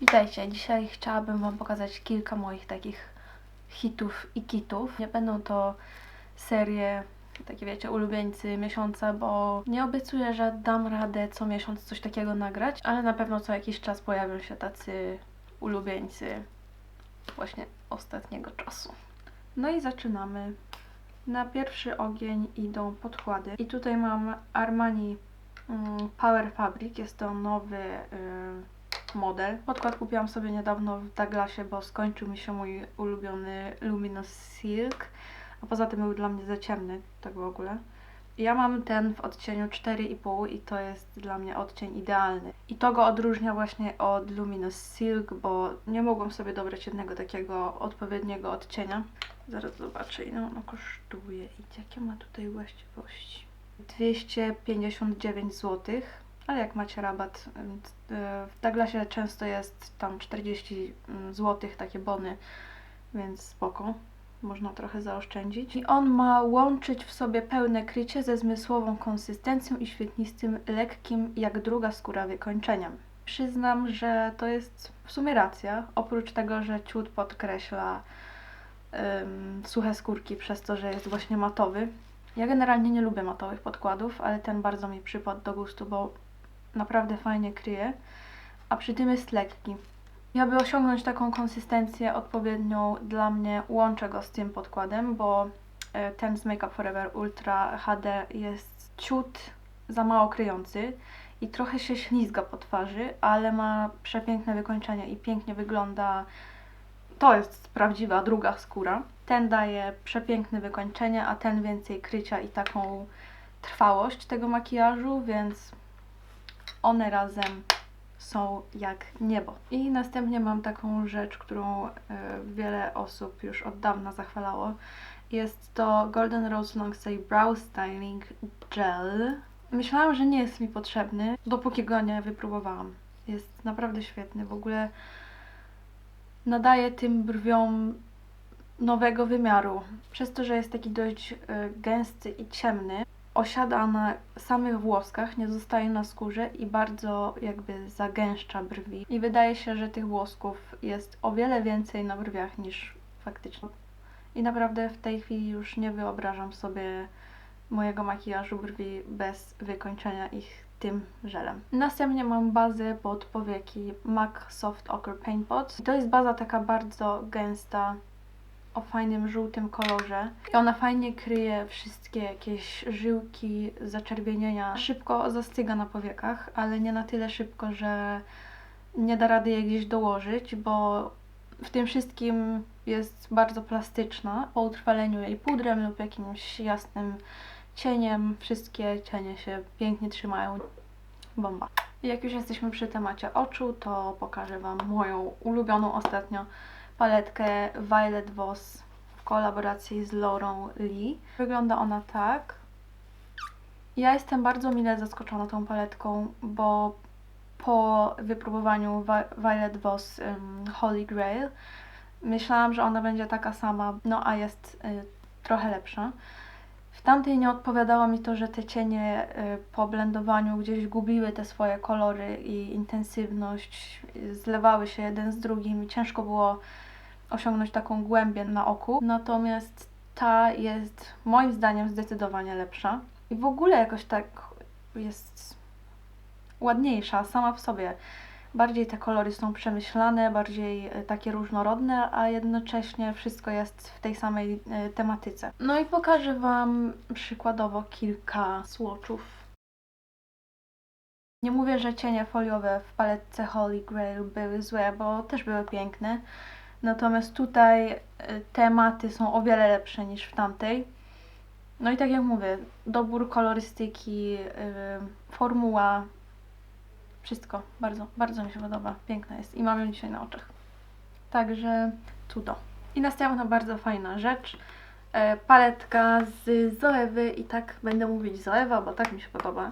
Witajcie, dzisiaj chciałabym Wam pokazać kilka moich takich hitów i kitów. Nie będą to serie, takie wiecie, ulubieńcy miesiąca, bo nie obiecuję, że dam radę co miesiąc coś takiego nagrać, ale na pewno co jakiś czas pojawią się tacy ulubieńcy właśnie ostatniego czasu. No i zaczynamy. Na pierwszy ogień idą podkłady. I tutaj mam Armani mm, Power Fabric. Jest to nowy y, model. Podkład kupiłam sobie niedawno w Douglasie, bo skończył mi się mój ulubiony Luminous Silk. A poza tym był dla mnie za ciemny, tak w ogóle. Ja mam ten w odcieniu 4,5 i to jest dla mnie odcień idealny. I to go odróżnia właśnie od Luminous Silk, bo nie mogłam sobie dobrać jednego takiego odpowiedniego odcienia. Zaraz zobaczę ile ono kosztuje i jakie ma tutaj właściwości. 259 zł, ale jak macie rabat, y, w Douglasie często jest tam 40 zł takie bony, więc spoko można trochę zaoszczędzić. I on ma łączyć w sobie pełne krycie ze zmysłową konsystencją i świetnistym, lekkim jak druga skóra wykończeniem. Przyznam, że to jest w sumie racja, oprócz tego, że ciut podkreśla ym, suche skórki przez to, że jest właśnie matowy. Ja generalnie nie lubię matowych podkładów, ale ten bardzo mi przypadł do gustu, bo naprawdę fajnie kryje, a przy tym jest lekki. I aby osiągnąć taką konsystencję odpowiednią dla mnie, łączę go z tym podkładem, bo e, ten z Make Up Forever Ultra HD jest ciut za mało kryjący i trochę się ślizga po twarzy, ale ma przepiękne wykończenie i pięknie wygląda. To jest prawdziwa druga skóra. Ten daje przepiękne wykończenie, a ten więcej krycia i taką trwałość tego makijażu, więc one razem są jak niebo. I następnie mam taką rzecz, którą e, wiele osób już od dawna zachwalało. Jest to Golden Rose Longstay Brow Styling Gel. Myślałam, że nie jest mi potrzebny, dopóki go nie wypróbowałam. Jest naprawdę świetny. W ogóle nadaje tym brwiom nowego wymiaru. Przez to, że jest taki dość e, gęsty i ciemny, osiada na samych włoskach, nie zostaje na skórze i bardzo jakby zagęszcza brwi. I wydaje się, że tych włosków jest o wiele więcej na brwiach niż faktycznie. I naprawdę w tej chwili już nie wyobrażam sobie mojego makijażu brwi bez wykończenia ich tym żelem. Następnie mam bazę pod powieki MAC Soft Ochre Paint Pot. To jest baza taka bardzo gęsta, o fajnym żółtym kolorze. I ona fajnie kryje wszystkie jakieś żyłki, zaczerwienienia. Szybko zastyga na powiekach, ale nie na tyle szybko, że nie da rady jej gdzieś dołożyć, bo w tym wszystkim jest bardzo plastyczna. Po utrwaleniu jej pudrem lub jakimś jasnym cieniem, wszystkie cienie się pięknie trzymają. Bomba. Jak już jesteśmy przy temacie oczu, to pokażę Wam moją ulubioną ostatnio paletkę Violet Voss w kolaboracji z Laurą Lee. Wygląda ona tak. Ja jestem bardzo mile zaskoczona tą paletką, bo po wypróbowaniu Vi- Violet Voss Holy Grail myślałam, że ona będzie taka sama, no a jest y, trochę lepsza. W tamtej nie odpowiadało mi to, że te cienie y, po blendowaniu gdzieś gubiły te swoje kolory i intensywność, zlewały się jeden z drugim i ciężko było osiągnąć taką głębię na oku. Natomiast ta jest moim zdaniem zdecydowanie lepsza. I w ogóle jakoś tak jest ładniejsza sama w sobie. Bardziej te kolory są przemyślane, bardziej e, takie różnorodne, a jednocześnie wszystko jest w tej samej e, tematyce. No i pokażę Wam przykładowo kilka swatchów. Nie mówię, że cienie foliowe w paletce Holy Grail były złe, bo też były piękne. Natomiast tutaj y, tematy są o wiele lepsze niż w tamtej. No i tak jak mówię, dobór kolorystyki, y, formuła, wszystko bardzo, bardzo mi się podoba. Piękna jest i mam ją dzisiaj na oczach. Także cudo. I następna bardzo fajna rzecz. e, Paletka z Zoewy i tak będę mówić Zoewa, bo tak mi się podoba.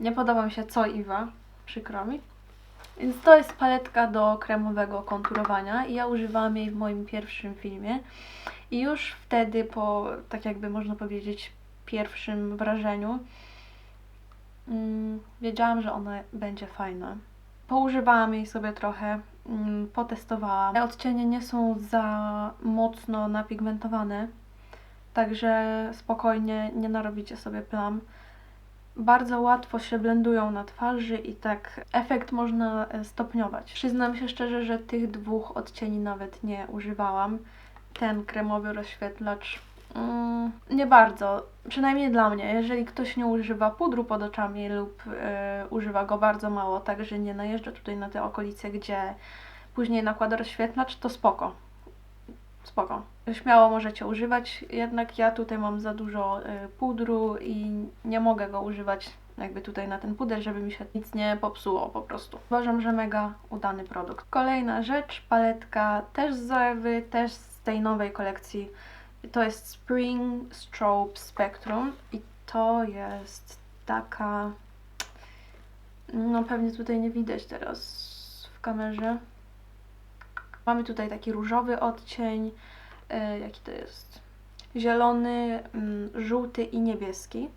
Nie podoba mi się co Iwa, przykro mi. Więc to jest paletka do kremowego konturowania i ja używałam jej w moim pierwszym filmie. I już wtedy, po tak jakby można powiedzieć, pierwszym wrażeniu, mm, wiedziałam, że ona będzie fajna. Poużywałam jej sobie trochę mm, potestowałam. Te odcienie nie są za mocno napigmentowane, także spokojnie nie narobicie sobie plam. Bardzo łatwo się blendują na twarzy i tak efekt można e, stopniować. Przyznam się szczerze, że tych dwóch odcieni nawet nie używałam. Ten kremowy rozświetlacz mm, nie bardzo, przynajmniej dla mnie. Jeżeli ktoś nie używa pudru pod oczami lub e, używa go bardzo mało, tak że nie najeżdża tutaj na te okolice, gdzie później nakłada rozświetlacz, to spoko. Spoko. Śmiało możecie używać, jednak ja tutaj mam za dużo y, pudru i nie mogę go używać jakby tutaj na ten puder, żeby mi się nic nie popsuło po prostu. Uważam, że mega udany produkt. Kolejna rzecz, paletka też z Zoewy, też z tej nowej kolekcji. To jest Spring Strobe Spectrum i to jest taka... No pewnie tutaj nie widać teraz w kamerze. Mamy tutaj taki różowy odcień, e, jaki to jest? Zielony, mm, żółty i niebieski.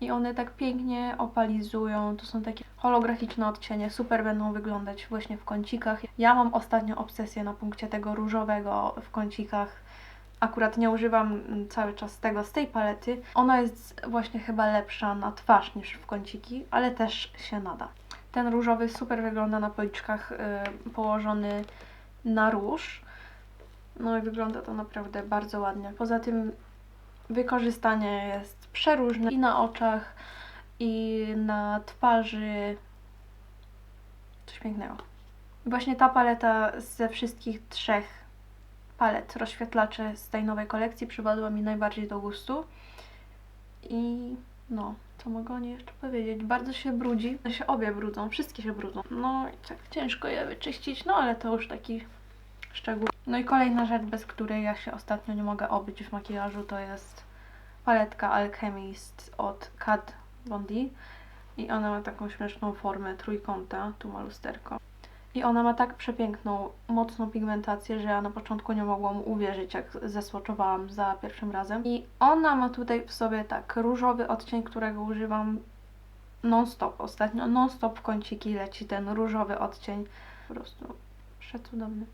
I one tak pięknie opalizują. To są takie holograficzne odcienie, super będą wyglądać właśnie w kącikach. Ja mam ostatnio obsesję na punkcie tego różowego w kącikach. Akurat nie używam mm, cały czas tego z tej palety. Ona jest właśnie chyba lepsza na twarz niż w kąciki, ale też się nada. Ten różowy super wygląda na policzkach y, położony na róż. No i wygląda to naprawdę bardzo ładnie. Poza tym wykorzystanie jest przeróżne i na oczach, i na twarzy. Coś pięknego. Właśnie ta paleta ze wszystkich trzech palet rozświetlaczy z tej nowej kolekcji przypadła mi najbardziej do gustu. I no, co mogę o niej jeszcze powiedzieć? Bardzo się brudzi. One się obie brudzą, wszystkie się brudzą. No i tak ciężko je wyczyścić, no ale to już taki szczegół. No i kolejna rzecz, bez której ja się ostatnio nie mogę obyć w makijażu, to jest paletka Alchemist od Kat Von D. I ona ma taką śmieszną formę trójkąta, tu ma lusterko. I ona ma tak przepiękną, mocną pigmentację, że ja na początku nie mogłam uwierzyć, jak zesłoczowałam za pierwszym razem. I ona ma tutaj w sobie tak różowy odcień, którego używam non-stop. Ostatnio non-stop w kąciki leci ten różowy odcień. Po prostu przecudowny.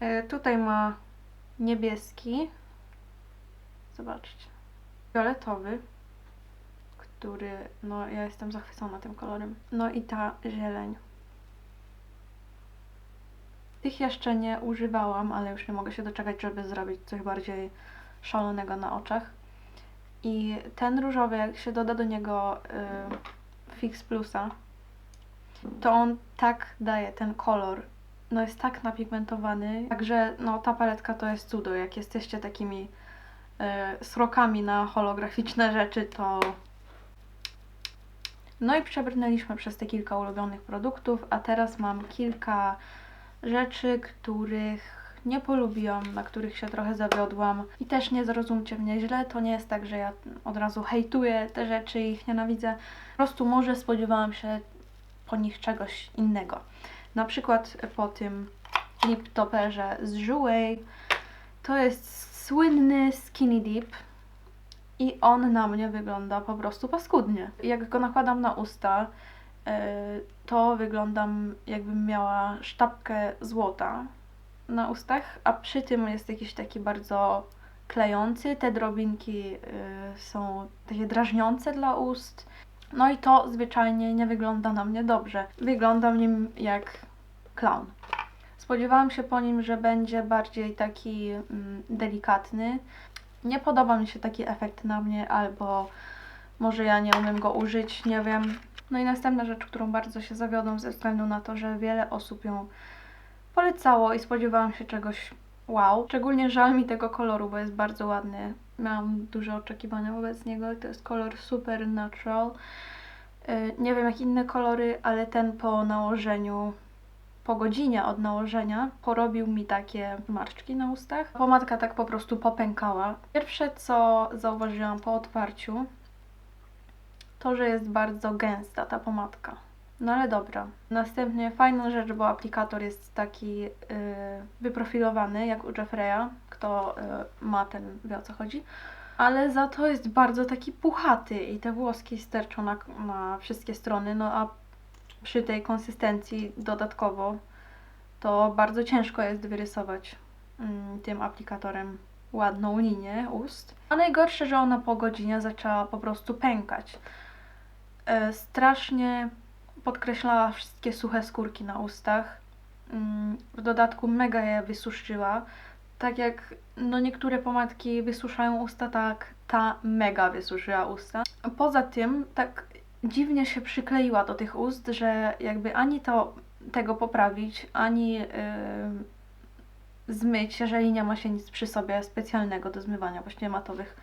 E, tutaj ma niebieski. Zobaczcie. Fioletowy, który, no ja jestem zachwycona tym kolorem. No i ta zieleń. Tych jeszcze nie używałam, ale już nie mogę się doczekać, żeby zrobić coś bardziej szalonego na oczach. I ten różowy, jak się doda do niego y, Fix Plusa, to on tak daje ten kolor. No jest tak napigmentowany, także no ta paletka to jest cudo. Jak jesteście takimi y, srokami na holograficzne rzeczy, to no i przebrnęliśmy przez te kilka ulubionych produktów, a teraz mam kilka rzeczy, których nie polubiłam, na których się trochę zawiodłam. I też nie zrozumcie mnie źle, to nie jest tak, że ja od razu hejtuję te rzeczy i ich nienawidzę. Po prostu może spodziewałam się po nich czegoś innego. Na przykład po tym lip toperze z Jouer. To jest słynny skinny dip i on na mnie wygląda po prostu paskudnie. Jak go nakładam na usta, E, to wyglądam jakbym miała sztabkę złota na ustach, a przy tym jest jakiś taki bardzo klejący. Te drobinki y, są takie drażniące dla ust. No i to zwyczajnie nie wygląda na mnie dobrze. Wygląda w nim jak clown. Spodziewałam się po nim, że będzie bardziej taki mm, delikatny. Nie podoba mi się taki efekt na mnie, albo może ja nie umiem go użyć, nie wiem. No i następna rzecz, którą bardzo się zawiodłam ze względu na to, że wiele osób ją polecało i spodziewałam się czegoś wow. Szczególnie żal mi tego koloru, bo jest bardzo ładny. Miałam duże oczekiwania wobec niego. To jest kolor Super Natural. Y, nie wiem jak inne kolory, ale ten po nałożeniu, po godzinie od nałożenia, porobił mi takie marczki na ustach. Pomadka tak po prostu popękała. Pierwsze co zauważyłam po otwarciu, to, że jest bardzo gęsta ta pomadka. No ale dobra. Następnie fajna rzecz, bo aplikator jest taki yy, wyprofilowany, jak u Jeffreya. Kto yy, ma ten, wie o co chodzi. Ale za to jest bardzo taki puchaty i te włoski sterczą na, na wszystkie strony, no a przy tej konsystencji dodatkowo, to bardzo ciężko jest wyrysować mm, tym aplikatorem ładną linię ust. A najgorsze, że ona po godzinie zaczęła po prostu pękać. E, strasznie podkreślała wszystkie suche skórki na ustach. Mm, W dodatku mega je wysuszyła. Tak jak no niektóre pomadki wysuszają usta, tak ta mega wysuszyła usta. Poza tym tak dziwnie się przykleiła do tych ust, że jakby ani to tego poprawić, ani yy, zmyć, jeżeli nie ma się nic przy sobie specjalnego do zmywania właśnie matowych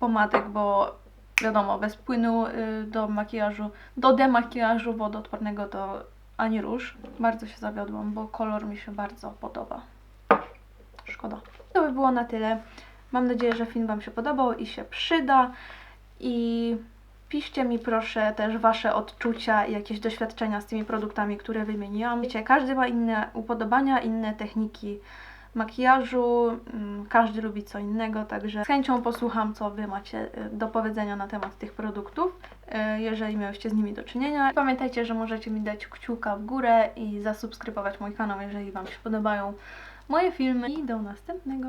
pomadek, bo wiadomo, bez płynu y, do makijażu, do demakijażu wodoodpornego to ani róż. Bardzo się zawiodłam, bo kolor mi się bardzo podoba. Szkoda. To by było na tyle. Mam nadzieję, że film Wam się podobał i się przyda. I piszcie mi proszę też Wasze odczucia i jakieś doświadczenia z tymi produktami, które wymieniłam. Wiecie, każdy ma inne upodobania, inne techniki makijażu, mm, każdy lubi co innego, także z chęcią posłucham, co Wy macie y, do powiedzenia na temat tych produktów, y, jeżeli miałyście z nimi do czynienia. Pamiętajcie, że możecie mi dać kciuka w górę i zasubskrybować mój kanał, jeżeli Wam się podobają moje filmy i do następnego.